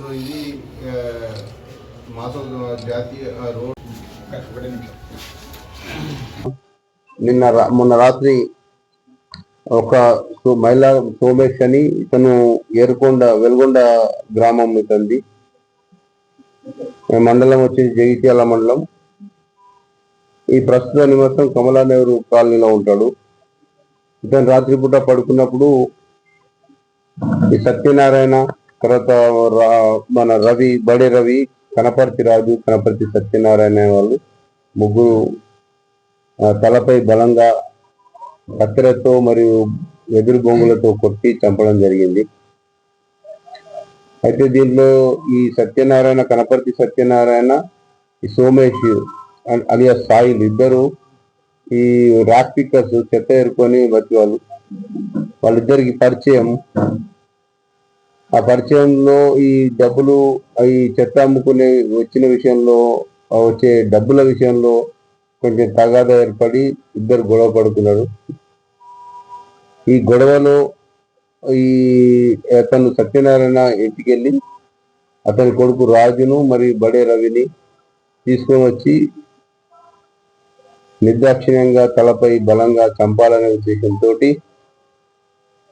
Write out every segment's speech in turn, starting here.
So ఇది మాతో జాతీయ నిన్న మొన్న రాత్రి ఒక మహిళా సోమేష్ అని ఇతను ఏరుకొండ వెల్గొండ గ్రామం ఇతంది మండలం వచ్చేసి జగిత్యాల మండలం. ఈ ప్రస్తుత నిమిత్తం కమలా నెహ్రూ కాలనీలో ఉంటాడు. ఇతను రాత్రిపూట పడుకున్నప్పుడు ఈ సత్యనారాయణ తర్వాత మన రవి బడే రవి కనపర్తి రాజు కనపర్తి సత్యనారాయణ అనే వాళ్ళు ముగ్గురు తలపై బలంగా కత్తెరతో మరియు ఎదురు బొంగులతో కొట్టి చంపడం జరిగింది. అయితే దీనిలో ఈ సత్యనారాయణ కనపర్తి సత్యనారాయణ ఈ సోమేష్ అలియా సాయిల్ ఇద్దరు ఈ రాక్ పిక్కర్స్ చెత్త ఏరుకొని బతి వాళ్ళు వాళ్ళిద్దరికి పరిచయం ఆ పరిచయంలో ఈ డబ్బులు ఈ చెత్త అమ్ముకునే వచ్చిన విషయంలో వచ్చే డబ్బుల విషయంలో కొంచెం తగాద ఏర్పడి ఇద్దరు గొడవ పడుతున్నారు ఈ గొడవలో ఈ అతను సత్యనారాయణ ఇంటికి వెళ్ళి అతని కొడుకు రాజును మరియు బడే రవిని తీసుకొని వచ్చి నిర్దాక్షిణ్యంగా తలపై బలంగా చంపాలనే ఉద్దేశంతో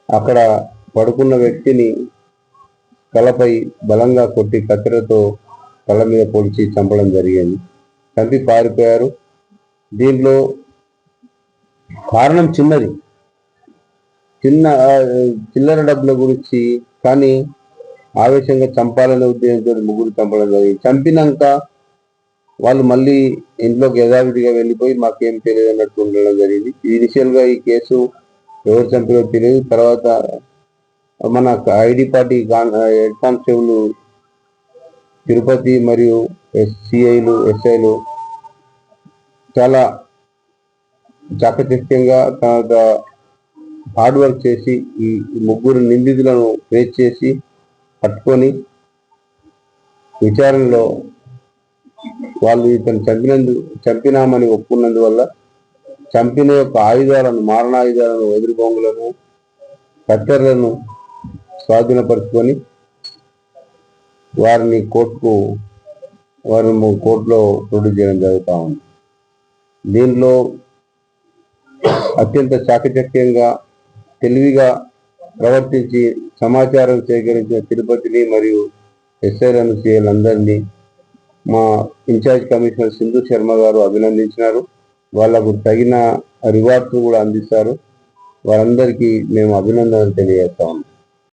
అక్కడ పడుకున్న వ్యక్తిని తలపై బలంగా కొట్టి కత్తెరతో తల మీద పొడిచి చంపడం జరిగింది. చంపి పారిపోయారు. దీంట్లో కారణం చిన్నది. చిన్న చిల్లర డబ్బుల గురించి కానీ ఆవేశంగా చంపాలనే ఉద్దేశంతో ముగ్గురు చంపడం జరిగింది. చంపినాక వాళ్ళు మళ్ళీ ఇంట్లోకి యథావిధిగా వెళ్ళిపోయి మాకేం తెలియదు అన్నట్టు ఉండడం జరిగింది. ఇనిషియల్గా ఈ కేసు ఎవరు చంపినో తెలియదు. తర్వాత మన ID party head constable Tirupati మరియు ఎస్సీఐలు ఎస్ఐలు చాలా చాకచక్యంగా తన హార్డ్ వర్క్ చేసి ఈ ముగ్గురు నిందితులను ఫేస్ చేసి పట్టుకొని విచారణలో వాళ్ళు ఇతను చంపినందు చంపినామని ఒప్పుకున్నందువల్ల చంపిన యొక్క ఆయుధాలను మారణాయుధాలను ఎదురు బొంగులను కత్తెరలను స్వాధీనపరుచుకొని వారిని కోర్టుకు వారిని కోర్టులో ప్రొడ్యూస్ చేయడం జరుగుతూ ఉంది. దీనిలో అత్యంత చాకచక్యంగా తెలివిగా ప్రవర్తించి సమాచారం సేకరించిన తిరుపతిని మరియు ఎస్ఐలను సీఎలందరినీ మా ఇన్ఛార్జ్ కమిషనర్ సింధు శర్మ గారు అభినందించినారు. వాళ్ళకు తగిన రివార్డ్స్ కూడా అందిస్తారు. వారందరికీ మేము అభినందనలు తెలియజేస్తా ఉన్నాం.